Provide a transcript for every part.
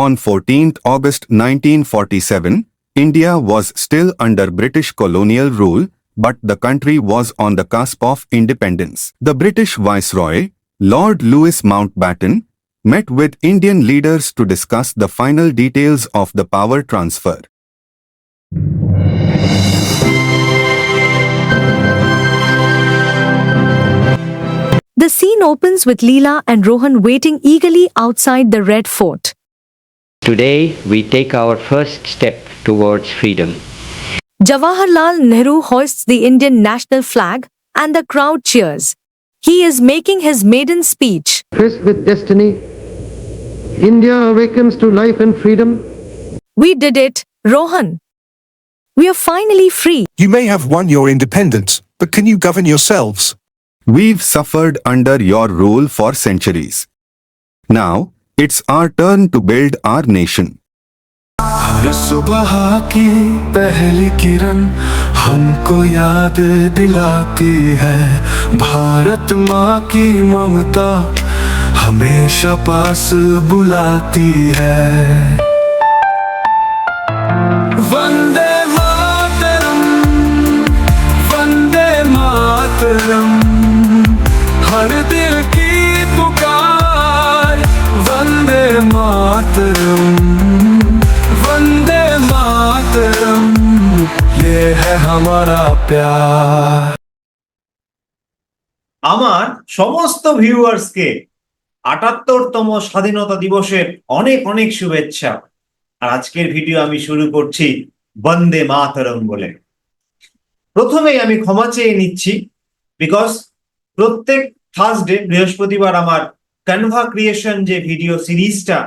On 14 August 1947, India was still under British colonial rule, but the country was on the cusp of independence. The British Viceroy, Lord Louis Mountbatten, met with Indian leaders to discuss the final details of the power transfer. The scene opens with Leela and Rohan waiting eagerly outside the Red Fort. Today, we take our first step towards freedom. Jawaharlal Nehru hoists the Indian national flag and the crowd cheers. He is making his maiden speech. Faced with destiny, India awakens to life and freedom. We did it, Rohan. We are finally free. You may have won your independence, but can you govern yourselves? We've suffered under your rule for centuries. Now, it's our turn to build our nation हर सुबह की पहली किरण हमको याद दिलाती है। भारत माँ की ममता हमेशा पास बुलाती है। मातरम वंदे मातरम ये है हमारा प्यार আমার সমস্ত ভিউয়ার্সকে আটাত্তরতম স্বাধীনতা দিবসের অনেক অনেক শুভেচ্ছা আর আজকের ভিডিও আমি শুরু করছি বন্দে মাতরম বলে প্রথমেই আমি ক্ষমা চেয়ে নিচ্ছি বিকজ প্রত্যেক থার্সডে বৃহস্পতিবার আমার কনভা ক্রিয়েশন যে ভিডিও সিরিজটা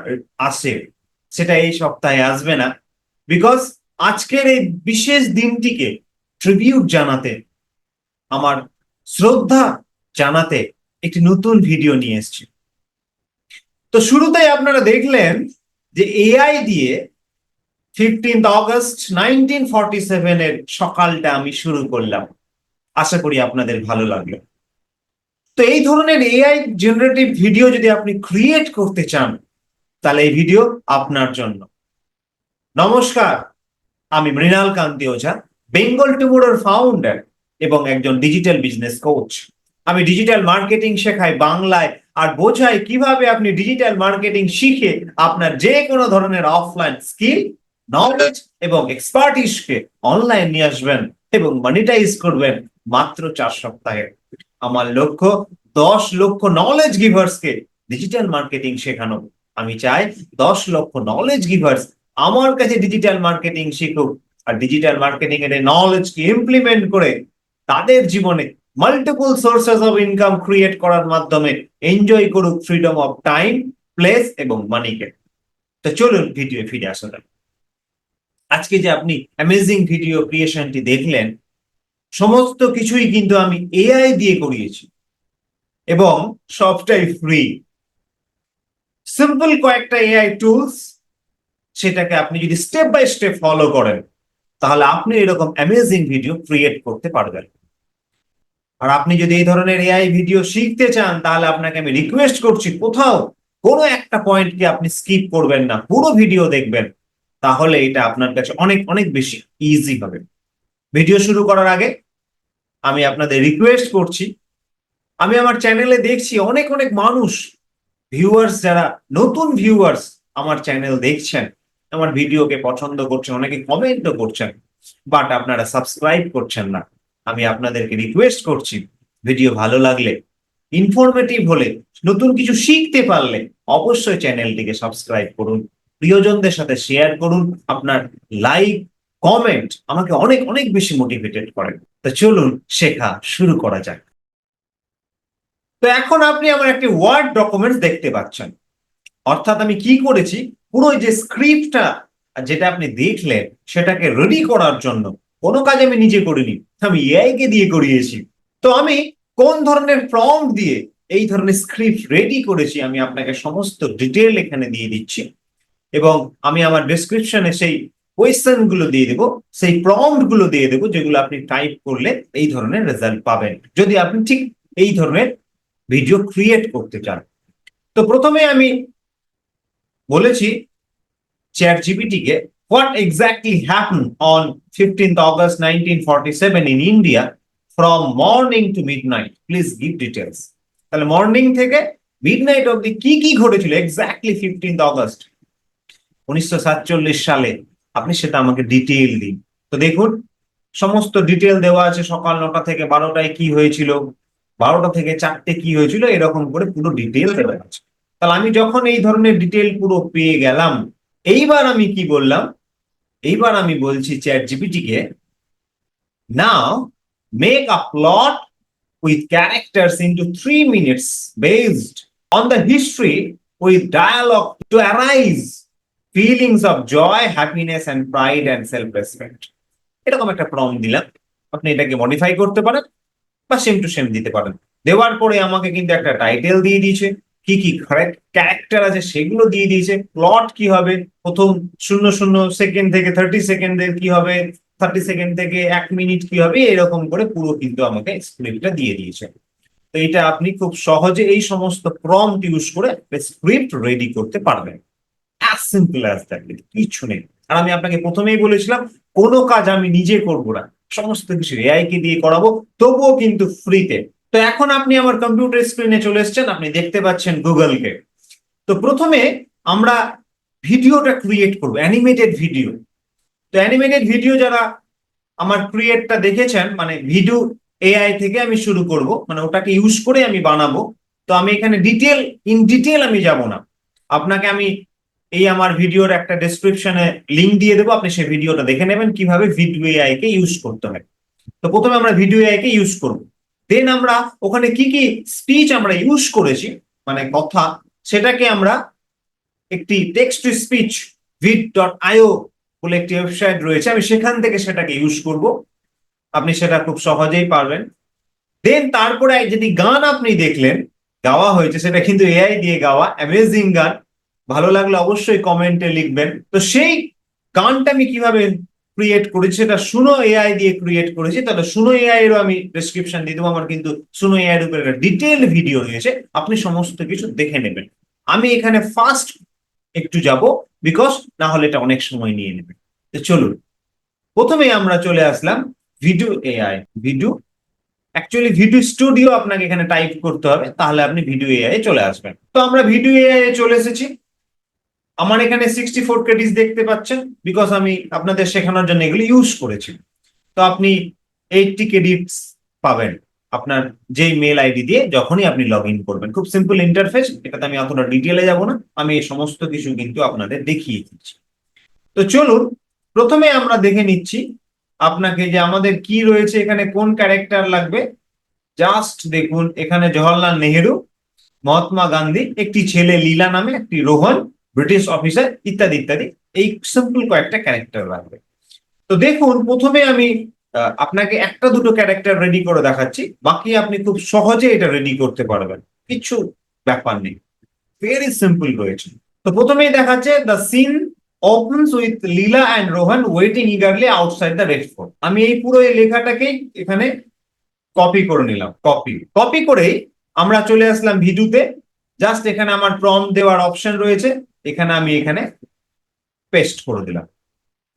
আসে, সেটা এই সপ্তাহে আসবে না। বিকজ আজকের এই বিশেষ দিনটিকে ট্রিবিউট জানাতে, আমার শ্রদ্ধা জানাতে একটি নতুন ভিডিও নিয়ে এসেছি। তো শুরুতেই আপনারা দেখলেন যে এআই দিয়ে ফিফটিন্থ অগস্ট নাইনটিন ফর্টি সেভেনের সকালটা আমি শুরু করলাম। আশা করি আপনাদের ভালো লাগল। তো এই ধরনের এআই জেনারেটিভ ভিডিও যদি আপনি ক্রিয়েট করতে চান, তাহলে এই ভিডিও আপনার জন্য। নমস্কার, আমি মৃণাল কান্তি ওঝা বেঙ্গল টুমোরোর ফাউন্ডার এবং একজন ডিজিটাল বিজনেস কোচ আমি ডিজিটাল মার্কেটিং শেখাই বাংলায় আর বোঝাই কীভাবে আপনি ডিজিটাল মার্কেটিং শিখে আপনার যে কোনো ধরনের অফলাইন স্কিল নলেজ এবং এক্সপার্টিসকে অনলাইন নিয়ে আসবেন এবং মনিটাইজ করবেন মাত্র চার সপ্তাহে। আমার লক্ষ্য দশ লক্ষ নলেজ গিভার্সকে ডিজিটাল মার্কেটিং শেখানো। আমি চাই দশ লক্ষ নলেজ গিভার্স আমার কাছে ডিজিটাল মার্কেটিং শিখুক। আর ডিজিটাল মার্কেটিং এর নলেজকে ইমপ্লিমেন্ট করে তাদের জীবনে multiple sources of income create করার মাধ্যমে এনজয় করুক ফ্রিডম অফ টাইম প্লেস এবং মানিকে তো চলুন ভিডিও ফিরে আসা আজকে যে আপনি অ্যামেজিং ভিডিও ক্রিয়েশনটি দেখলেন সমস্ত কিছুই কিন্তু আমি এআই দিয়ে করিয়েছি। এবং সবটাই ফ্রি সিম্পল কয়েকটা এআই টুলস সেটাকে আপনি যদি স্টেপ বাই স্টেপ ফলো করেন, তাহলে আপনি এরকম অ্যামেজিং ভিডিও ক্রিয়েট করতে পারবেন। আর আপনি যদি এই ধরনের এআই ভিডিও শিখতে চান, তাহলে আপনাকে আমি রিকোয়েস্ট করছি কোথাও কোনো একটা পয়েন্টকে আপনি স্কিপ করবেন না, পুরো ভিডিও দেখবেন, তাহলে এটা আপনার কাছে অনেক অনেক বেশি ইজি হবে। ভিডিও শুরু করার আগে আমি আপনাদের রিকোয়েস্ট করছি। আমি আমার চ্যানেলে দেখছি অনেক অনেক মানুষ ভিউয়ার্স যারা নতুন ভিউয়ার্স আমার চ্যানেল দেখছেন, আমার ভিডিওকে পছন্দ করছেন, অনেকে কমেন্টও করছেন বাট আপনারা সাবস্ক্রাইব করছেন না। আমি আপনাদেরকে রিকোয়েস্ট করছি ভিডিও ভালো লাগলে ইনফরমেটিভ হলে, নতুন কিছু শিখতে পারলে অবশ্যই চ্যানেলটিকে সাবস্ক্রাইব করুন। প্রিয়জনদের সাথে শেয়ার করুন, আপনার লাইক কমেন্ট আমাকে অনেক অনেক বেশি মোটিভেটেড করে তো চলুন শেখা শুরু করা যাক। তো এখন আপনি আমার একটি ওয়ার্ড ডকুমেন্ট দেখতে পাচ্ছেন। অর্থাৎ আমি কি করেছি? পুরো যে স্ক্রিপ্টটা যেটা আপনি দেখলেন, সেটাকে রেডি করার জন্য। কোনো কাজ আমি নিজে করিনি, আমি এআই কে দিয়ে করিয়েছি। তো আমি কোন ধরনের প্রম্পট দিয়ে এই ধরনের স্ক্রিপ্ট রেডি করেছি, আমি আপনাকে সমস্ত ডিটেল এখানে দিয়ে দিচ্ছি। এবং আমি আমার ডেসক্রিপশনে সেই কোয়েশ্চেনগুলো দিয়ে দেবো, সেই প্রম্পটগুলো দিয়ে দেবো, যেগুলো আপনি টাইপ করলে এই ধরনের রেজাল্ট পাবেন যদি আপনি ঠিক এই ধরনের ভিডিও ক্রিয়েট করতে চান তো প্রথমে আমি বলেছি চ্যাট ChatGPT কে, what exactly happened on 15th August 1947 in India from morning to midnight. Please give details. তাহলে মর্নিং থেকে মিড মিডনাইট অব্দি কি কি ঘটেছিল এক্স্যাক্টলি ফিফটিন্থ অগস্ট উনিশশো সাতচল্লিশ সালে আপনি সেটা আমাকে ডিটেইল দিন। তো দেখুন, সমস্ত ডিটেল দেওয়া আছে সকাল নটা থেকে বারোটায় কি হয়েছিল, বারোটা থেকে চারটে কি হয়েছিল, এরকম করে পুরো ডিটেল দেওয়া আছে। তাহলে আমি যখন এই ধরনের ডিটেল পুরো পেয়ে গেলাম, এইবার আমি কি বললাম? এইবার আমি বলছি chat GPT K now make a plot with characters three minutes minutes on the the with dialogue to to arise of joy happiness happiness, pride and and self-respect. এরকম একটা প্রম দিলাম। আপনি এটাকে মডিফাই করতে পারেন বা সেম টু সেম দিতে পারেন। দেওয়ার পরে আমাকে কিন্তু একটা টাইটেল দিয়ে দিয়েছে। কি কি ক্যারেক্টার আছে সেগুলো দিয়ে দিয়েছে। প্লট কি হবে? প্রথম শূন্য শূন্য সেকেন্ড থেকে থার্টি সেকেন্ডের কি হবে? থার্টি সেকেন্ড থেকে এক মিনিট কি হবে? এরকম করে পুরো কিন্তু আমাকে স্ক্রিপ্টটা দিয়ে দিয়েছে। তো এটা আপনি খুব সহজে এই সমস্ত প্রম্পট ইউজ করে স্ক্রিপ্ট রেডি করতে পারবেন। সিম্পল অ্যাজ দ্যাট কিছু নেই। আর আমি আপনাকে প্রথমেই বলেছিলাম, কোনো কাজ আমি নিজে করব না। সমস্ত কিছু এআই কে দিয়ে করাবো, তবুও কিন্তু ফ্রিতে তো এখন আপনি আমার কম্পিউটার স্ক্রিনে চলে এসেছেন, আপনি দেখতে পাচ্ছেন গুগলকে তো প্রথমে আমরা ভিডিওটা ক্রিয়েট করব অ্যানিমেটেড ভিডিও তো অ্যানিমেটেড ভিডিও যারা আমার ক্রিয়েটটা দেখেছেন মানে ভিডিও এআই থেকে আমি শুরু করব মানে ওটাকে ইউজ করে আমি বানাবো। তো আমি এখানে ডিটেল ইন ডিটেল আমি যাব না। আপনাকে আমি এই আমার ভিডিওর একটা ডেসক্রিপশনে লিংক দিয়ে দেবো, আপনি সেই ভিডিওটা দেখে নেবেন কীভাবে ভিডিও এআই কে ইউজ করতে হয়। তো প্রথমে আমরা ভিডিও এআই কে ইউজ করব। দেন আমরা ওখানে কি কি স্পিচ আমরা ইউজ করেছি মানে কথা, সেটাকে আমরা একটি text to speech vid dot io বলে একটি ওয়েবসাইট রয়েছে, আমি সেখান থেকে সেটাকে ইউজ করব। আপনি সেটা খুব সহজেই পারবেন। দেন তারপরে যদি গান আপনি দেখলেন, গাওয়া হয়েছে, সেটা কিন্তু এআই দিয়ে গাওয়া অ্যামেজিং গান। ভালো লাগলে অবশ্যই কমেন্টে লিখবেন। তো সেই গানটা আমি কীভাবে ক্রিয়েট করেছি এটা শুনো এআই দিয়ে ক্রিয়েট করেছি। তাহলে শুনো এআই এরও আমি ডেসক্রিপশন দিয়ে দেবো। আমার কিন্তু শুনো এআই এর উপরে একটা ডিটেল ভিডিও রয়েছে। আপনি সমস্ত কিছু দেখে নেবেন। আমি এখানে ফার্স্ট একটু যাব বিকজ না হলে এটা অনেক সময় নিয়ে নেবে। তো চলুন। প্রথমে আমরা চলে আসলাম video AI video actually video studio আপনাকে এখানে টাইপ করতে হবে। তাহলে আপনি ভিডিও এআই চলে আসবেন। তো আমরা ভিডিও এআই চলে এসেছি। আমার এখানে সিক্সটি ফোর ক্রেডিট দেখতে পাচ্ছেন বিকজ আমি আপনাদের শেখানোর জন্য এগুলো ইউজ করেছি। তো আপনি এইটটি ক্রেডিটস পাবেন আপনার যেই মেল আইডি দিয়ে যখনই আপনি লগ ইন করবেন। খুব সিম্পল ইন্টারফেস এটাতে আমি অতটা ডিটেলে যাব না, আমি এই সমস্ত কিছু কিন্তু আপনাদের দেখিয়ে দিচ্ছি। তো চলুন, প্রথমে আমরা দেখে নিচ্ছি আপনাকে যে আমাদের কি রয়েছে, এখানে কোন ক্যারেক্টার লাগবে। জাস্ট দেখুন, এখানে জওয়াহরলাল নেহেরু, মহাত্মা গান্ধী, একটি ছেলে লীলা নামে একটি রোহন ব্রিটিশ অফিসার ইত্যাদি ইত্যাদি, এই সিম্পল কয়েকটা ক্যারেক্টার লাগবে। তো দেখুন, প্রথমে আমি আপনাকে একটা দুটো ক্যারেক্টার রেডি করে দেখাচ্ছি। বাকি আপনি খুব সহজে এটা রেডি করতে পারবেন। কিছু ব্যাপার নেই। ভেরি সিম্পল রয়েছে। তো প্রথমেই দেখাচ্ছে the scene opens with Leela and Rohan waiting eagerly outside the red fort. আমি এই পুরো এই লেখাটাকেই এখানে কপি করে নিলাম। কপি কপি করেই আমরা চলে আসলাম ভিডিওতে। জাস্ট এখানে আমার প্রম দেওয়ার অপশন রয়েছে। এখানে আমি এখানে পেস্ট করে দিলাম।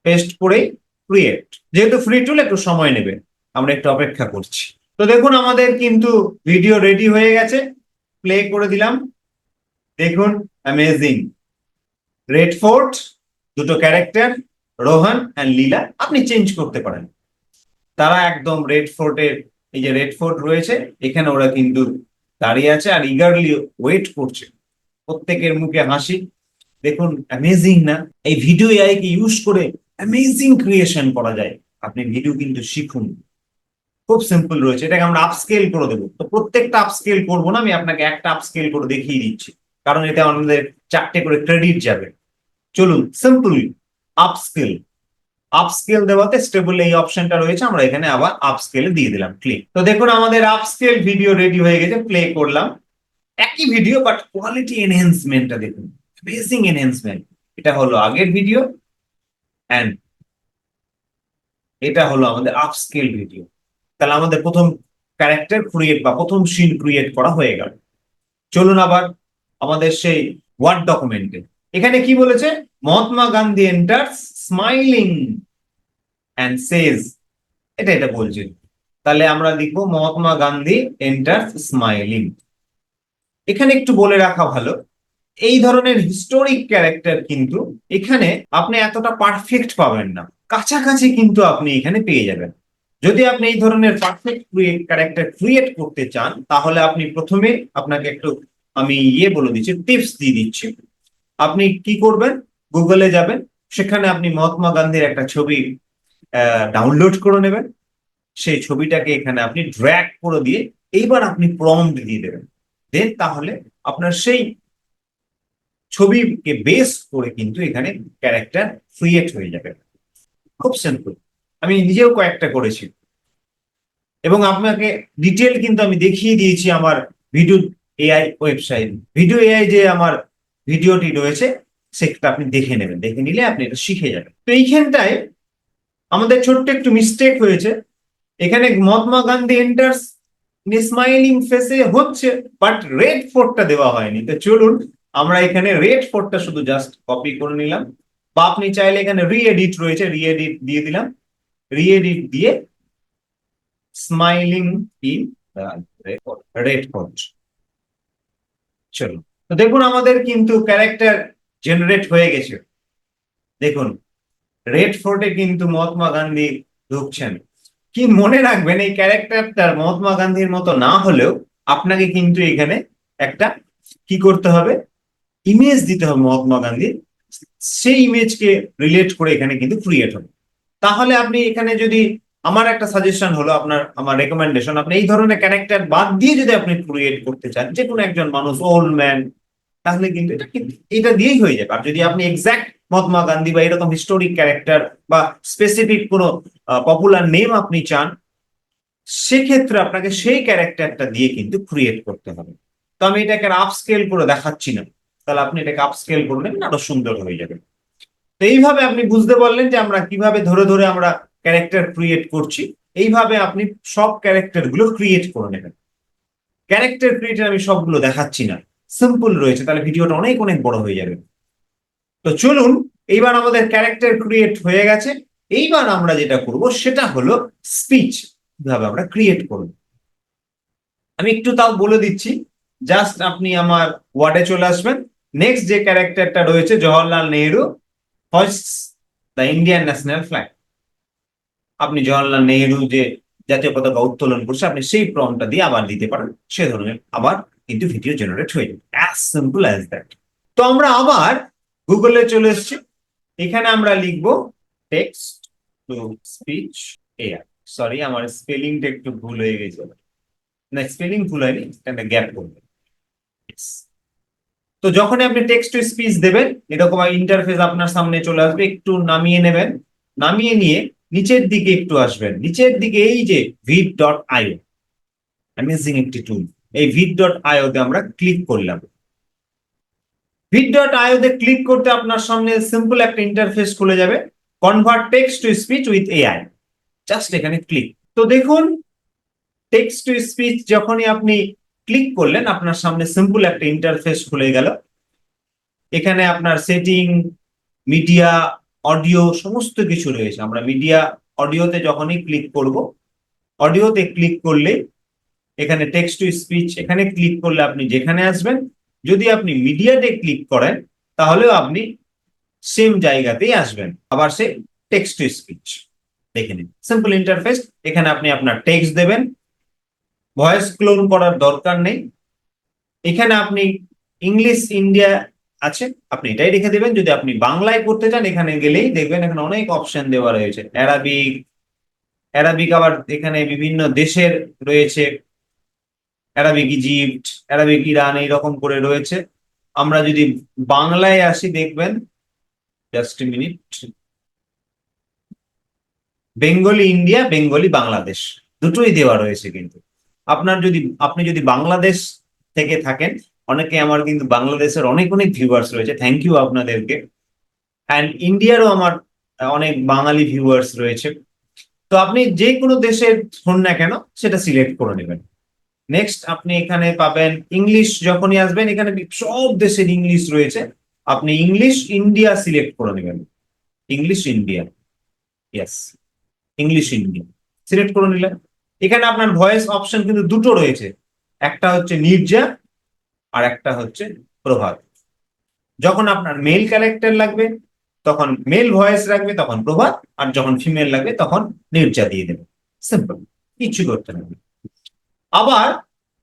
পেস্ট করেই ক্রিয়েট যেহেতু ফ্রি টুল একটু সময় নেবে। আমরা একটু অপেক্ষা করছি। তো দেখুন, আমাদের কিন্তু ভিডিও রেডি হয়ে গেছে। প্লে করে দিলাম। দেখুন অ্যামেজিং রেড ফোর্ট দুটো ক্যারেক্টার রোহন অ্যান্ড লীলা আপনি চেঞ্জ করতে পারেন। তারা একদম রেড ফোর্টের এই যে রেড ফোর্ট রয়েছে, এখানে ওরা কিন্তু দাঁড়িয়ে আছে আর ইগারলি ওয়েট করছে। প্রত্যেকের মুখে হাসি। দেখুন অ্যামেজিং না? এই ভিডিও এআই কে ইউজ করে অ্যামেজিং ক্রিয়েশন করা যায়। আপনি ভিডিও কিন্তু শিখুন। খুব সিম্পল রয়েছে। এটাকে আমরা আপস্কেল করে দেবো। তো প্রত্যেকটা আপস্কেল করব না, আমি আপনাকে একটা আপস্কেল করে দেখিয়ে দিচ্ছি। কারণ এতে আমাদের চারটে করে ক্রেডিট যাবে। চলুন সিম্পল আপস্কেল আপস্কেল দেওয়াতে স্টেবল এই অপশনটা রয়েছে। আমরা এখানে আবার আপস্কেলে দিয়ে দিলাম। ক্লিক তো দেখুন, আমাদের আপস্কেল ভিডিও রেডি হয়ে গেছে। প্লে করলাম। একই ভিডিও বাট কোয়ালিটি এনহেন্সমেন্টটা দেখুন। বেসিং এনহেন্সমেন্ট এটা হলো আগের ভিডিও অ্যান্ড এটা হলো আমাদের আপস্কেল ভিডিও তাহলে আমাদের প্রথম ক্যারেক্টার ক্রিয়েট বা প্রথম সিন ক্রিয়েট করা হয়ে গেল। চলুন আবার আমাদের সেই ওয়ার্ড ডকুমেন্টে এখানে কি বলেছে? Mahatma Gandhi enters smiling and says এটা এটা বলছে। তাহলে আমরা লিখব মহাত্মা গান্ধী এন্টার্স স্মাইলিং এখানে একটু বলে রাখা ভালো। এই ধরনের হিস্টোরিক ক্যারেক্টার কিন্তু এখানে আপনি এতটা পারফেক্ট পাবেন না। কাছাকাছি কিন্তু আপনি এখানে পেয়ে যাবেন। যদি আপনি এই ধরনের পারফেক্ট ক্রিয়েট ক্যারেক্টার ক্রিয়েট করতে চান, তাহলে আপনি প্রথমে আপনাকে একটু আমি ইয়ে বলে দিচ্ছি টিপস দিয়ে দিচ্ছি। আপনি কি করবেন? গুগলে যাবেন, সেখানে আপনি মহাত্মা গান্ধীর একটা ছবি ডাউনলোড করে নেবেন। সেই ছবিটাকে এখানে আপনি ড্র্যাগ করে দিয়ে এইবার আপনি প্রম্পট দিয়ে দেবেন। দেন তাহলে আপনার সেই ছবিকে বেস করে কিন্তু এখানে ক্যারেক্টার ক্রিয়েট হয়ে যাবে। খুব সিম্পল আমি নিজেও কয়েকটা করেছি। এবং আপনাকে ডিটেল কিন্তু আমি দেখিয়ে দিয়েছি আমার video AI website video AI যে আমার ভিডিওটি রয়েছে, সেটা আপনি দেখে নেবেন। দেখে নিলে আপনি এটা শিখে যাবেন। তো এইখানটায় আমাদের ছোট্ট একটু মিস্টেক হয়েছে। এখানে মহাত্মা গান্ধী এন্টার্স স্মাইলিং ফেসে হচ্ছে বাট রেড ফোর্টটা দেওয়া হয়নি। তো চলুন আমরা এখানে রেড ফোর্টটা শুধু জাস্ট কপি করে নিলাম। বা আপনি চাইলে এখানে রিএডিট রয়েছে রিএডিট দিয়ে দিলাম। রিএডিট দিয়ে স্মাইলিং ইন রেড ফোর্ট চলুন, তো দেখুন আমাদের কিন্তু ক্যারেক্টার জেনারেট হয়ে গেছে। দেখুন রেড ফোর্টে কিন্তু মহাত্মা গান্ধী ঢুকছেন। কি মনে রাখবেন, এই ক্যারেক্টারটা মহাত্মা গান্ধীর মতো না হলেও আপনাকে কিন্তু এখানে একটা কি করতে হবে? ইমেজ দিতে হবে মহাত্মা গান্ধীর। সেই ইমেজকে রিলেট করে এখানে কিন্তু ক্রিয়েট হবে। তাহলে আপনি এখানে যদি আমার একটা সাজেশন হলো, আপনার, আমার রেকমেন্ডেশন আপনি এই ধরনের ক্যারেক্টার বাদ দিয়ে যদি আপনি ক্রিয়েট করতে চান যে কোনো একজন মানুষ ওল্ড ম্যান তাহলে কিন্তু এটা কিন্তু এটা দিয়েই হয়ে যাবে। আর যদি আপনি এক্সাক্ট মহাত্মা গান্ধী বা এরকম হিস্টোরিক ক্যারেক্টার বা স্পেসিফিক কোনো পপুলার নেম আপনি চান, সেক্ষেত্রে আপনাকে সেই ক্যারেক্টারটা দিয়ে কিন্তু ক্রিয়েট করতে হবে। তো আমি এটাকে আপস্কেল করে দেখাচ্ছি না। তাহলে আপনি এটাকে আপস্কেল করে নেবেন আরও সুন্দর হয়ে যাবে। তো এইভাবে আপনি বুঝতে পারলেন যে আমরা কীভাবে ধরে ধরে আমরা ক্যারেক্টার ক্রিয়েট করছি, এইভাবে আপনি সব ক্যারেক্টারগুলো ক্রিয়েট করে নেবেন। ক্যারেক্টার ক্রিয়েটার আমি সবগুলো দেখাচ্ছি না সিম্পল রয়েছে, তাহলে ভিডিওটা অনেক অনেক বড় হয়ে যাবে। তো চলুন, এইবার আমাদের ক্যারেক্টার ক্রিয়েট হয়ে গেছে। এইবার আমরা যেটা করব, সেটা হলো স্পিচ কীভাবে আমরা ক্রিয়েট করব। আমি একটু তাও বলে দিচ্ছি জাস্ট আপনি আমার ওয়ার্ডে চলে আসবেন। নেক্সট যে ক্যারেক্টারটা রয়েছে Jawaharlal Nehru host the Indian national flag আপনি জওহরলাল নেহরু যে জাতীয় পতাকা উত্তোলন করছে, আপনি সেই প্রমটা দিয়ে আবার দিতে পারেন। সে ধরনের আবার কিন্তু ভিডিও জেনারেট হয়ে যাবে। অ্যাজ সিম্পল অ্যাজ দ্যাট তো আমরা আবার গুগলে চলে এসেছি। এখানে আমরা লিখব text to speech AI sorry আমার স্পেলিংটা একটু ভুল হয়ে গেছে। না স্পেলিং ভুল হয়নি, একটা গ্যাপ করবে. তো যখনই আপনি টেক্সট টু স্পিচ দেবেন, এরকম ইন্টারফেস আপনার সামনে চলে আসবে, একটু নামিয়ে নেবেন। নামিয়ে নিয়ে নিচের দিকে একটু আসবেন। নিচের দিকে এই যে ভিড ডট আইও অ্যামেজিং একটি টুল এই ভিড ডট আইওতে আমরা ক্লিক করলাম। ভিড ডট আইওতে ক্লিক করতে আপনার সামনে সিম্পল একটা ইন্টারফেস খুলে যাবে। Convert text to speech with AI just এখানে ক্লিক তো দেখুন টেক্সট টু স্পিচ যখনই আপনি ক্লিক করলেন, আপনার সামনে সিম্পল একটা ইন্টারফেস খুলে গেল। এখানে আপনার সেটিং মিডিয়া অডিও সমস্ত কিছু রয়েছে। আমরা মিডিয়া অডিওতে যখনই ক্লিক করব অডিওতে ক্লিক করলে এখানে টেক্সট টু স্পিচ এখানে ক্লিক করলে আপনি যেখানে আসবেন, যদি আপনি মিডিয়াতে ক্লিক করেন, তাহলেও আপনি সেম জায়গাতেই আসবেন। আবার সে টেক্সট টু স্পিচ দেখে নিন। সিম্পল ইন্টারফেস এখানে আপনি আপনার টেক্সট দেবেন ভয়েস ক্লোন করার দরকার নেই। এখানে আপনি ইংলিশ, ইন্ডিয়া আছে, আপনি এটাই রেখে দেবেন। যদি আপনি বাংলায় করতে চান, এখানে গেলেই দেখবেন এখানে অনেক অপশন দেওয়া রয়েছে। অ্যারাবিক অ্যারাবিক আবার এখানে বিভিন্ন দেশের রয়েছে। অ্যারাবিক ইজিপ্ট অ্যারাবিক ইরান এইরকম করে রয়েছে। আমরা যদি বাংলায় আসি, দেখবেন just minute Bengali India Bengali Bangladesh দুটোই দেওয়া রয়েছে কিন্তু। আপনার যদি, আপনি যদি বাংলাদেশ থেকে থাকেন, অনেকে আমার কিন্তু বাংলাদেশের অনেক অনেক ভিউয়ার্স রয়েছে। থ্যাংক ইউ আপনাদেরকে। অ্যান্ড ইন্ডিয়ারও আমার অনেক বাঙালি ভিউয়ার্স রয়েছে। তো আপনি যে কোনো দেশের হন না কেন, সেটা সিলেক্ট করে নেবেন। নেক্সট আপনি এখানে পাবেন ইংলিশ যখনই আসবেন, এখানে সব দেশের ইংলিশ রয়েছে। আপনি ইংলিশ ইন্ডিয়া সিলেক্ট করে নেবেন। English India yes English India select করে নিলেন। এখানে আপনার ভয়েস অপশন কিন্তু দুটো রয়েছে। একটা হচ্ছে নির্জা আর একটা হচ্ছে প্রভাত। যখন আপনার মেল ক্যারেক্টার লাগবে, তখন মেল ভয়েস রাখবে, তখন প্রভাত, আর যখন ফিমেল লাগবে, তখন নির্জা দিয়ে দেবে। সিম্পল কিছু করতে হবে আবার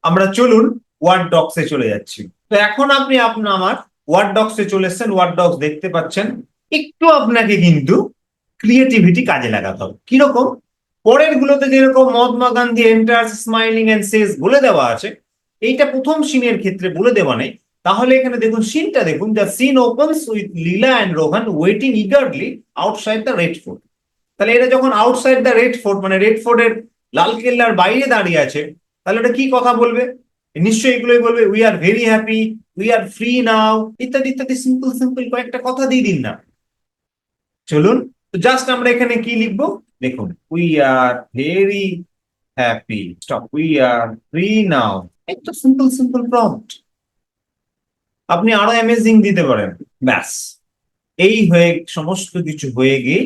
আমরা চলুন ওয়ার্ড ডক্সে চলে যাচ্ছি। তো এখন আপনি আপনার আমার ওয়ার্ড ডক্সে চলে এসেছেন। ওয়ার্ড ডক্স দেখতে পাচ্ছেন, একটু আপনাকে কিন্তু ক্রিয়েটিভিটি কাজে লাগাতে হবে। কীরকম? পরের গুলোতে যেরকম Mahatma Gandhi enters smiling and says বলে দেওয়া আছে, এইটা প্রথম সিনের ক্ষেত্রে বলে দেওয়া নেই। তাহলে এখানে দেখুন সিনটা দেখুন the scene opens with Leela and Rohan waiting eagerly outside the red fort তাহলে এটা যখন আউটসাইড দ্য রেড ফোর্ট মানে রেড ফোর্টের লালকেল্লার বাইরে দাঁড়িয়ে আছে, তাহলে এটা কি কথা বলবে? নিশ্চয়ই এগুলোই বলবে we are very happy we are free now ইত্যাদি ইত্যাদি সিম্পল সিম্পল কয়েকটা কথা দিয়ে দিন না। চলুন, তো জাস্ট আমরা এখানে কি লিখব? দেখুন we are very happy stop we are free now একটা সিম্পল সিম্পল প্রম্পট আপনি আরও অ্যামেজিং দিতে পারেন। ব্যাস। এই হয়ে, সমস্ত কিছু হয়ে গিয়ে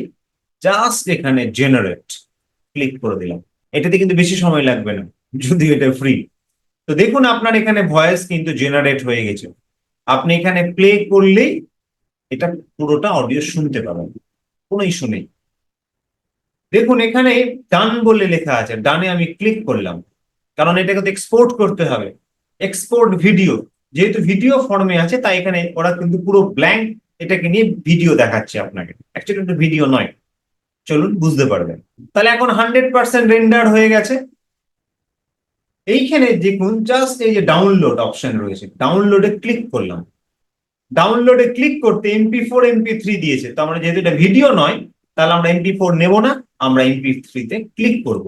জাস্ট এখানে জেনারেট ক্লিক করে দিলাম। এটাতে কিন্তু বেশি সময় লাগবে না যদি এটা ফ্রি তো দেখুন, আপনার এখানে ভয়েস কিন্তু জেনারেট হয়ে গেছে। আপনি এখানে প্লে করলেই এটা পুরোটা অডিও শুনতে পাবেন। কোনো ইস্যু নেই। দেখুন, এখানে ডান বলে লেখা আছে। ডানে আমি ক্লিক করলাম। কারণ এটাকে তো এক্সপোর্ট করতে হবে। এক্সপোর্ট ভিডিও যেহেতু ভিডিও ফর্মে আছে, তাই এখানে ওরা কিন্তু পুরো ব্ল্যাঙ্ক এটাকে নিয়ে ভিডিও দেখাচ্ছে আপনাকে। অ্যাকচুয়ালি ভিডিও নয়। চলুন, বুঝতে পারবেন। তাহলে এখন হান্ড্রেড পার্সেন্ট রেন্ডার হয়ে গেছে। এইখানে দেখুন জাস্ট এই যে ডাউনলোড অপশন রয়েছে। ডাউনলোডে ক্লিক করলাম। ডাউনলোডে ক্লিক করতে এমপি ফোর এমপি থ্রি দিয়েছে। তো আমরা যেহেতু এটা ভিডিও নয় তাহলে আমরা এমপি ফোর নেব না, আমরা এমপি থ্রিতে ক্লিক করব।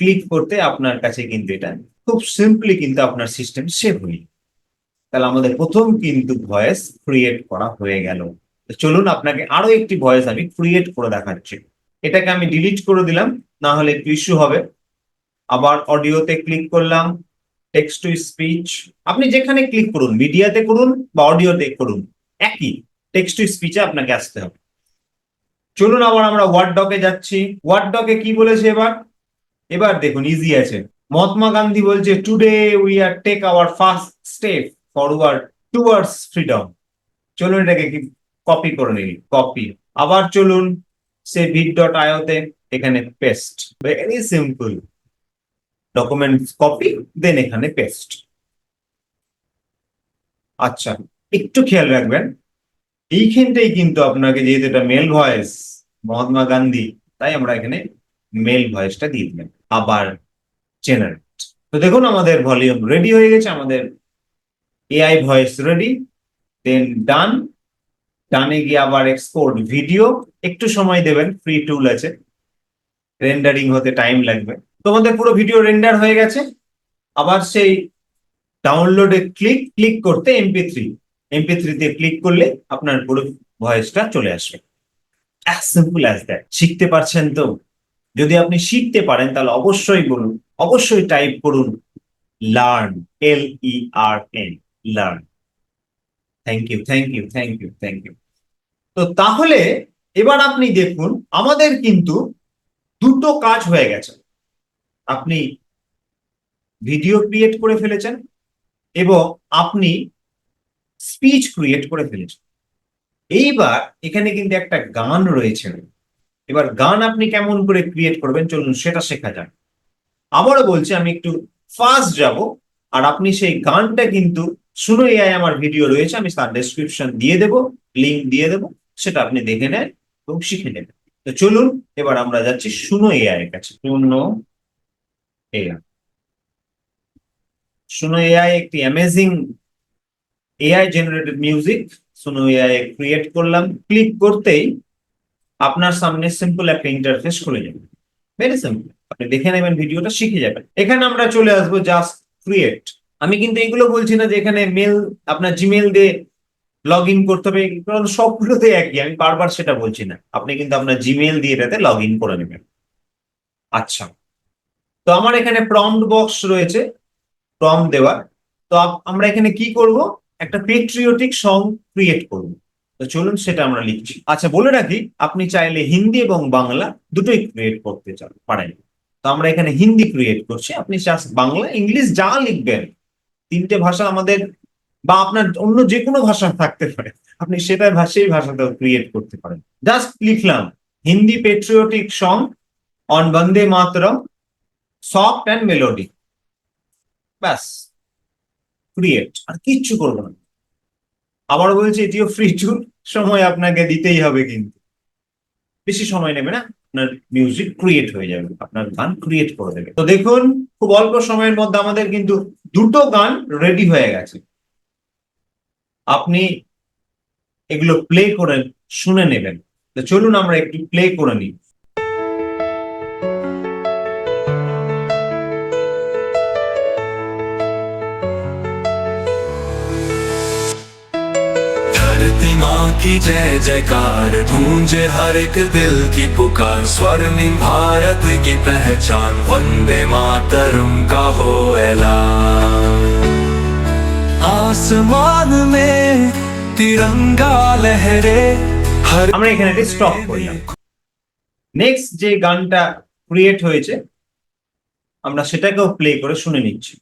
ক্লিক করতে আপনার কাছে কিন্তু এটা খুব সিম্পলি কিন্তু আপনার সিস্টেম সেভ হয়ে তাহলে আমাদের প্রথম কিন্তু ভয়েস ক্রিয়েট করা হয়ে গেল। চলুন আপনাকে আরও একটি ভয়েস আমি ক্রিয়েট করে দেখাচ্ছি। এটাকে আমি ডিলিট করে দিলাম, না হলে একটু ইস্যু হবে। আবার অডিওতে ক্লিক করলাম টেক্সট টু স্পিচ আপনি যেখানে ক্লিক করুন মিডিয়াতে করুন বা অডিওতে করুন, একই টেক্সট টু স্পিচে আপনাকে আসতে হবে। চলুন আবার আমরা ওয়ার্ড ডকে যাচ্ছি। ওয়ার্ড ডকে কি বলেছে এবার? এবার দেখুন ইজি আছে। মহাত্মা গান্ধী বলছে today we are take our first step forward towards freedom চলুন এটাকে কি কপি করে নিই। কপি আবার চলুন সে ভিড ডট আয়োতে এখানে paste very simple document copy then এখানে পেস্ট আচ্ছা একটু খেয়াল রাখবেন। এইখানটাই কিন্তু আপনাকে যেহেতু এটা মেল ভয়েস মহাত্মা গান্ধী, তাই আমরা এখানে মেল ভয়েসটা দিয়ে দিলাম। আবার জেনারেট তো দেখুন আমাদের ভলিউম রেডি হয়ে গেছে, আমাদের AI voice ready then done ডানে গিয়ে আবার এক্সপোর্ট ভিডিও একটু সময় দেবেন ফ্রি টুল আছে। রেন্ডারিং হতে টাইম লাগবে। তোমাদের পুরো ভিডিও রেন্ডার হয়ে গেছে। আবার সেই ডাউনলোডে ক্লিক ক্লিক করতে এমপি থ্রি এমপি থ্রিতে ক্লিক করলে আপনার পুরো ভয়েসটা চলে আসবে। সিম্পল অ্যাজ দ্যাট শিখতে পারছেন তো? যদি আপনি শিখতে পারেন, তাহলে অবশ্যই বলুন, অবশ্যই টাইপ করুন learn L E R N learn thank you thank you thank you thank you তো তাহলে এবার আপনি দেখুন, আমাদের কিন্তু দুটো কাজ হয়ে গেছে। আপনি ভিডিও ক্রিয়েট করে ফেলেছেন এবং আপনি স্পিচ ক্রিয়েট করে ফেলেছেন এইবার এখানে কিন্তু একটা গান রয়েছে। এবার গান আপনি কেমন করে ক্রিয়েট করবেন চলুন সেটা শেখা যাক। আবারও বলছি, আমি একটু ফাস্ট যাব, আর আপনি সেই গানটা কিন্তু শুনো এআই আমার ভিডিও রয়েছে, আমি তার ডেসক্রিপশন দিয়ে দেব লিঙ্ক দিয়ে দেব, সেটা আপনি দেখে নেন এবং শিখে নেবেন। তো চলুন, এবার আমরা যাচ্ছি শুনো এআই এর কাছে। শুনো এআই শুনো এআই একটি অ্যামেজিং এআই জেনারেটেড মিউজিক শুনো এআই ক্রিয়েট করলাম ক্লিক করতেই আপনার সামনে সিম্পল একটা ইন্টারফেস খুলে যাবে। ভেরি সিম্পল আপনি দেখে নেবেন ভিডিওটা, শিখে যাবেন। এখানে আমরা চলে আসব জাস্ট ক্রিয়েট আমি কিন্তু এগুলো বলছি না যে এখানে মেল আপনার জিমেল দিয়ে লগ ইন করতে হবে, কারণ সবগুলোতে একই। আমি বারবার সেটা বলছি না। আপনি কিন্তু আপনার জিমেল দিয়ে এটাতে লগ ইন করে নেবেন। আচ্ছা। তো আমার এখানে প্রম্পট বক্স রয়েছে। প্রম্পট দেওয়ার তো আমরা এখানে কি করব? একটা পেট্রিওটিক সং ক্রিয়েট করব তো চলুন সেটা আমরা লিখছি। আচ্ছা বলে রাখি, আপনি চাইলে হিন্দি এবং বাংলা দুটোই ক্রিয়েট করতে চান, পারেন। তো আমরা এখানে হিন্দি ক্রিয়েট করছি। আপনি বাংলা, ইংলিশ যা লিখবেন, তিনটে ভাষা আমাদের বা আপনার অন্য যে কোনো ভাষা থাকতে পারে, আপনি সেটা ভাষাই ভাষাটাও ক্রিয়েট করতে পারেন। জাস্ট লিখলাম, Hindi patriotic song on Vande Mataram soft and melody ব্যাস। ক্রিয়েট আর কিচ্ছু করব না। আবার বলছি, এটিও ফ্রি টু সময় আপনাকে দিতেই হবে কিন্তু। বেশি সময় নেবে না, আপনার মিউজিক ক্রিয়েট হয়ে যাবে, আপনার গান ক্রিয়েট করে দেবে। তো দেখুন, খুব অল্প সময়ের মধ্যে আমাদের কিন্তু দুটো গান রেডি হয়ে গেছে। আপনি এগুলো প্লে করে শুনে নেবেন। তো চলুন আমরা একটু প্লে করে নিই। धरती माँ की जय जयकार गूंजे हर एक दिल की पुकार स्वर्णिम भारत की पहचान वंदे मातरम का हो ऐलान आसमान में तिरंगा लहरे हर আমরা এখানে স্টপ করলাম নেক্সট যে গানটা ক্রিয়েট হয়েছে আমরা সেটাকেও প্লে করে শুনে নিচ্ছি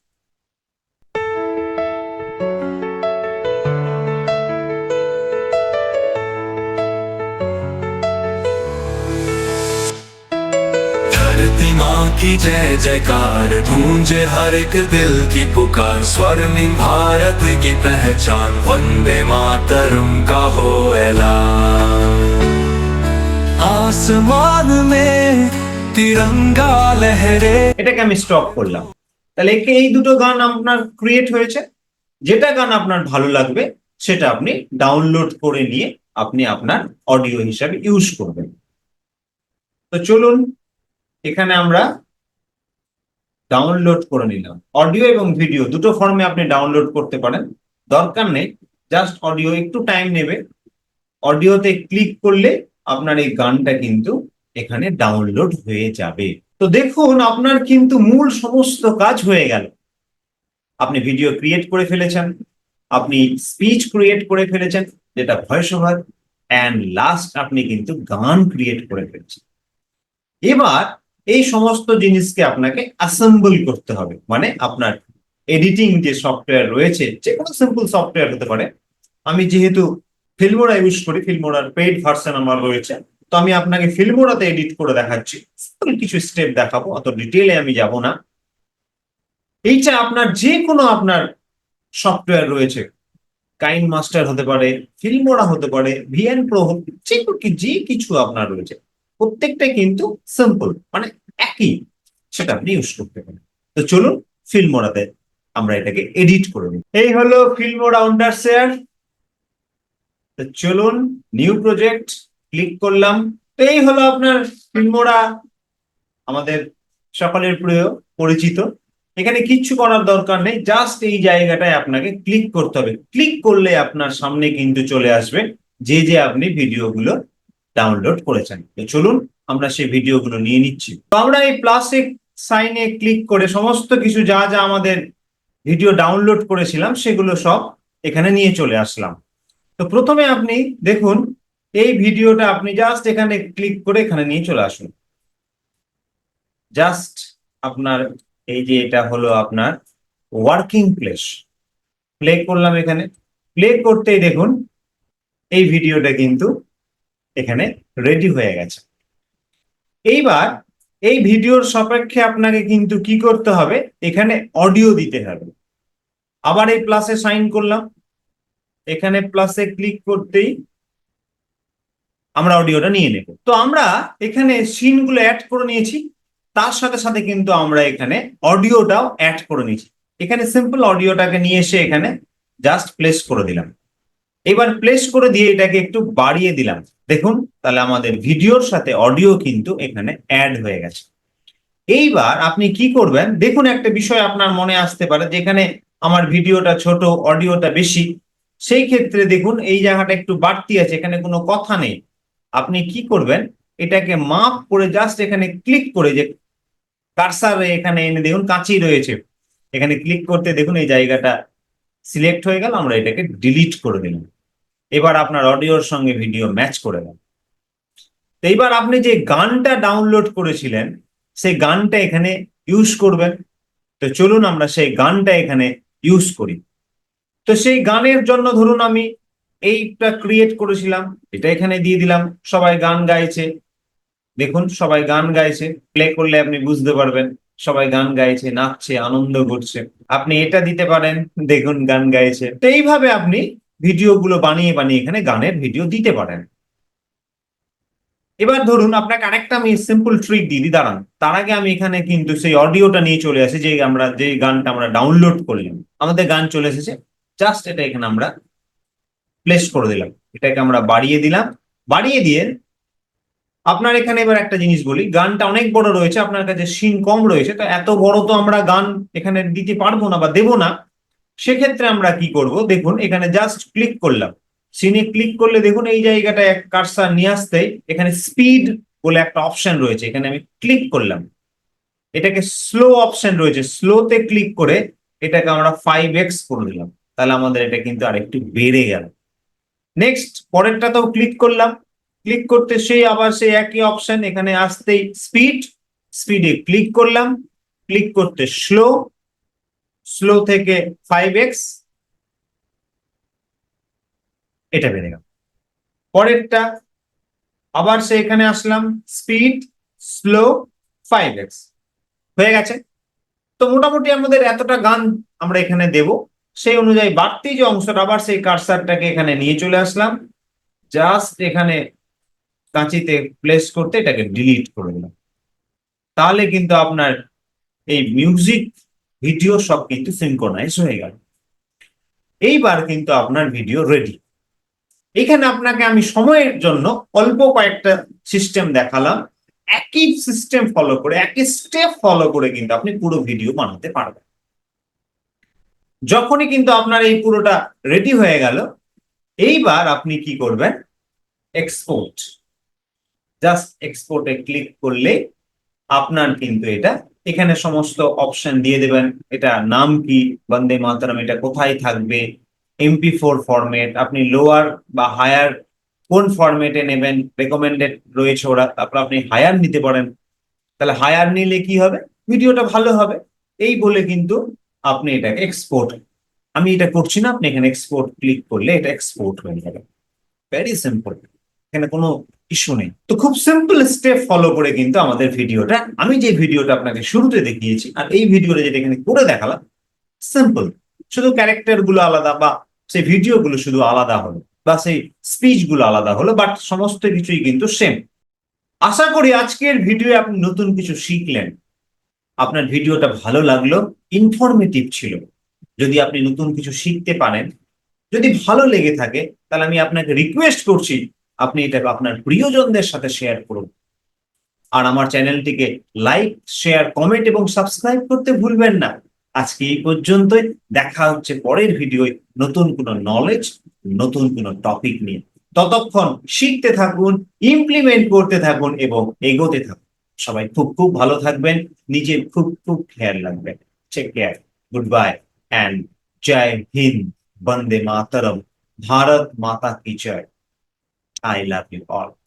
धरती माँ की जय जयकार गूंजे हर एक दिल की पुकार स्वर्णिम भारत की पहचान वंदे मातरम का हो ऐलान आसमान में तिरंगा लहरे এটাকে আমি স্টপ করলাম তাহলে একে এই দুটো গান আপনার ক্রিয়েট হয়েছে যেটা গান আপনার ভালো লাগবে সেটা আপনি ডাউনলোড করে নিয়ে আপনি আপনার অডিও হিসাবে ইউজ করবেন তো চলুন এখানে আমরা ডাউনলোড করে নিলাম। অডিও এবং ভিডিও দুটো ফর্মে আপনি ডাউনলোড করতে পারেন। দরকার নেই জাস্ট অডিও একটু টাইম নেবে। অডিওতে ক্লিক করলে আপনার এই গানটা কিন্তু এখানে ডাউনলোড হয়ে যাবে। তো দেখুন, আপনার কিন্তু মূল সমস্ত কাজ হয়ে গেল। আপনি ভিডিও ক্রিয়েট করে ফেলেছেন, আপনি স্পিচ ক্রিয়েট করে ফেলেছেন, যেটা ভয়েস ওভার অ্যান্ড লাস্ট আপনি কিন্তু গান ক্রিয়েট করে ফেলেছেন। এবার এই সমস্ত জিনিসকে আপনাকে অ্যাসেম্বল করতে হবে। মানে আপনার এডিটিং যে সফটওয়্যার রয়েছে যে কোনো সিম্পল সফটওয়্যার হতে পারে। আমি যেহেতু ফিল্মোরা ইউজ করি ফিল্মোরার পেইড ভার্সন আমার রয়েছে। তো আমি আপনাকে ফিল্মোরাতে এডিট করে দেখাচ্ছি। কিছু স্টেপ দেখাবো, অত ডিটেলে আমি যাব না। এইটা আপনার যে কোনো আপনার সফটওয়্যার রয়েছে। কাইন মাস্টার হতে পারে ফিল্মোরা হতে পারে ভিএন প্রো যে যে কিছু আপনার রয়েছে। প্রত্যেকটাই কিন্তু সিম্পল মানে একই সেটা আপনি ইউজ করতে পারেন। তো চলুন ফিল্মোরাতে আমরা এটাকে এডিট করে নিই। এই হলো ফিল্মোরা আন্ডারশেয়ার তো চলুন নিউ প্রজেক্ট ক্লিক করলাম। তো এই হলো আপনার ফিল্মোরা আমাদের সকলের প্রিয়, পরিচিত। এখানে কিচ্ছু করার দরকার নেই জাস্ট এই জায়গাটায় আপনাকে ক্লিক করতে হবে। ক্লিক করলে আপনার সামনে কিন্তু চলে আসবে যে যে আপনি ভিডিওগুলো ডাউনলোড করেছেন। তো চলুন আমরা সেই ভিডিওগুলো নিয়ে নিচ্ছি। তো আমরা এই প্লাসে সাইনে ক্লিক করে সমস্ত কিছু যা যা আমাদের ভিডিও ডাউনলোড করেছিলাম সেগুলো সব এখানে নিয়ে চলে আসলাম। তো প্রথমে আপনি দেখুন, এই ভিডিওটা আপনি জাস্ট এখানে ক্লিক করে এখানে নিয়ে চলে আসুন। জাস্ট আপনার এই যে এটা হলো আপনার ওয়ার্কিং প্লেস প্লে করলাম এখানে। প্লে করতেই দেখুন, এই ভিডিওটা কিন্তু এখানে রেডি হয়ে গেছে। এইবার এই ভিডিওর সাপেক্ষে আপনাকে কিন্তু কি করতে হবে? এখানে অডিও দিতে হবে। আবার এই প্লাসে সাইন করলাম। এখানে প্লাসে ক্লিক করতেই আমরা অডিওটা নিয়ে নেব। তো আমরা এখানে সিনগুলো অ্যাড করে নিয়েছি। তার সাথে সাথে কিন্তু আমরা এখানে অডিওটাও অ্যাড করে নিয়েছি। এখানে সিম্পল অডিওটাকে নিয়ে এসে এখানে জাস্ট প্লেস করে দিলাম। এবার প্লেস করে দিয়ে এটাকে একটু বাড়িয়ে দিলাম। দেখুন, তাহলে আমাদের ভিডিওর সাথে অডিও কিন্তু এখানে অ্যাড হয়ে গেছে। এইবার আপনি কি করবেন? দেখুন, একটা বিষয় আপনার মনে আসতে পারে যেখানে আমার ভিডিওটা ছোট অডিওটা বেশি। সেই ক্ষেত্রে দেখুন, এই জায়গাটা একটু বাড়তি আছে, এখানে কোনো কথা নেই। আপনি কি করবেন? এটাকে মাপ করে জাস্ট এখানে ক্লিক করে যে কারসার এখানে এনে দেখুন, কাঁচি রয়েছে। এখানে ক্লিক করতে দেখুন, এই জায়গাটা সিলেক্ট হয়ে গেল, আমরা এটাকে ডিলিট করে দিলাম। এবার আপনার অডিওর সঙ্গে ভিডিও ম্যাচ করে দেন তো এইবার আপনি যে গানটা ডাউনলোড করেছিলেন, সেই গানটা এখানে ইউজ করবেন। তো চলুন আমরা সেই গানটা এখানে ইউজ করি। তো সেই গানের জন্য ধরুন আমি এইটা ক্রিয়েট করেছিলাম, এটা এখানে দিয়ে দিলাম, সবাই গান গাইছে। দেখুন, সবাই গান গাইছে। প্লে করলে আপনি বুঝতে পারবেন। সবাই গান গাইছে, নাচছে, আনন্দ করছে। আপনি এটা দিতে পারেন, দেখুন গান গাইছে। তো এইভাবে আপনি ভিডিওগুলো বানিয়ে বানিয়ে এখানে গানের ভিডিও দিতে পারেন। এবার ধরুন আপনাকে আরেকটা আমি সিম্পল ট্রিক দিই, দাঁড়ান। তার আগে আমি এখানে কিন্তু সেই অডিওটা নিয়ে চলে আসি, যে আমরা, যে গানটা আমরা ডাউনলোড করলাম। আমাদের গান চলে এসেছে। জাস্ট এটা এখানে আমরা প্লেস করে দিলাম। এটাকে আমরা বাড়িয়ে দিলাম। বাড়িয়ে দিয়ে আপনার এখানে এবার একটা জিনিস বলি, গানটা অনেক বড় রয়েছে, আপনার কাছে সিন কম রয়েছে, তো এত বড় তো আমরা গান এখানে দিতে পারব না বা দেবো না। সেক্ষেত্রে আমরা কি করব? দেখুন, এখানে জাস্ট ক্লিক করলাম। সিনে ক্লিক করলে দেখুন, এই জায়গাটায় এক কারসার নিয়ে আসতে এখানে স্পিড বলে একটা অপশন রয়েছে, এখানে আমি ক্লিক করলাম। এটাকে স্লো অপশন রয়েছে স্লোতে ক্লিক করে এটাকে আমরা ফাইভ এক্স করে দিলাম। তাহলে আমাদের এটা কিন্তু আরেকটু বেড়ে গেল। নেক্সট পরেরটাতেও ক্লিক করলাম। ক্লিক করতে সেই আবার সেই একই অপশন এখানে আসতেই স্পিড স্পিডে ক্লিক করলাম, ক্লিক করতে স্লো স্লো থেকে ফাইভ এক্স এটা বেড়ে গেল। পরেরটা আবার সে এখানে আসলাম স্পিড স্লো ফাইভ এক্স হয়ে গেছে। তো মোটামুটি আমাদের এতটা গান আমরা এখানে দেব। সেই অনুযায়ী বাড়তি যে অংশটা, আবার সেই কারসারটাকে এখানে নিয়ে চলে আসলাম। জাস্ট এখানে কাঁচিতে প্লেস করতে এটাকে ডিলিট করে দিলাম। তাহলে কিন্তু আপনার এই মিউজিক ভিডিও সব কিন্তু সিনক্রোনাইজ হয়ে গেল। এইবার কিন্তু আপনার ভিডিও রেডি এখানে আপনাকে আমি সময়ের জন্য অল্প কয়েকটা সিস্টেম দেখালাম। একই সিস্টেম ফলো করে, একই স্টেপ ফলো করে কিন্তু আপনি পুরো ভিডিও বানাতে পারবেন। যখনই কিন্তু আপনার এই পুরোটা রেডি হয়ে গেল, এইবার আপনি কি করবেন? এক্সপোর্ট জাস্ট এক্সপোর্টে ক্লিক করলে আপনার কিন্তু এটা এখানে সমস্ত অপশন দিয়ে দেবেন। এটা নাম কি? বন্দে মাতরম, এটা কোথায় থাকবে? এমপি ফোর ফরম্যাট আপনি লোয়ার বা হায়ার কোন ফরম্যাটে নেবেন? রেকমেন্ডেড রয়েছে ওরা, তারপর আপনি হায়ার নিতে পারেন। তাহলে হায়ার নিলে কি হবে? ভিডিওটা ভালো হবে। এই বলে কিন্তু আপনি এটা এক্সপোর্ট আমি এটা করছি না, আপনি এখানে এক্সপোর্ট ক্লিক করলে এটা এক্সপোর্ট হয়ে যাবে। ভেরি সিম্পল এখানে কোনো ইস্যু নেই। তো খুব সিম্পল স্টেপ ফলো করে কিন্তু আমাদের ভিডিওটা, আমি যে ভিডিওটা আপনাকে শুরুতে দেখিয়েছি, আর এই ভিডিওটা যেটা এখানে করে দেখালাম সিম্পল শুধু ক্যারেক্টারগুলো আলাদা বা সেই ভিডিও গুলো শুধু আলাদা হলো, বা সেই স্পিচগুলো আলাদা হলো বাট সমস্ত কিছুই কিন্তু সেম আশা করি আজকের ভিডিও আপনি নতুন কিছু শিখলেন। আপনার ভিডিওটা ভালো লাগল ইনফরমেটিভ ছিল। যদি আপনি নতুন কিছু শিখতে পারেন, যদি ভালো লেগে থাকে, তাহলে আমি আপনাকে রিকোয়েস্ট করছি আপনি এটা আপনার প্রিয়জনদের সাথে শেয়ার করুন। আর আমার চ্যানেলটিকে লাইক শেয়ার কমেন্ট এবং সাবস্ক্রাইব করতে ভুলবেন না। আজকে এই পর্যন্তই। দেখা হচ্ছে পরের ভিডিওয় নতুন কোনো নলেজ নতুন কোনো টপিক নিয়ে। ততক্ষণ শিখতে থাকুন ইমপ্লিমেন্ট করতে থাকুন এবং এগোতে থাকুন। সবাই খুব খুব ভালো থাকবেন, নিজের খুব খুব খেয়াল রাখবেন। Take care good bye and জয় হিন্দ বন্দে মাতরম ভারত মাতা কি জয় I love you all.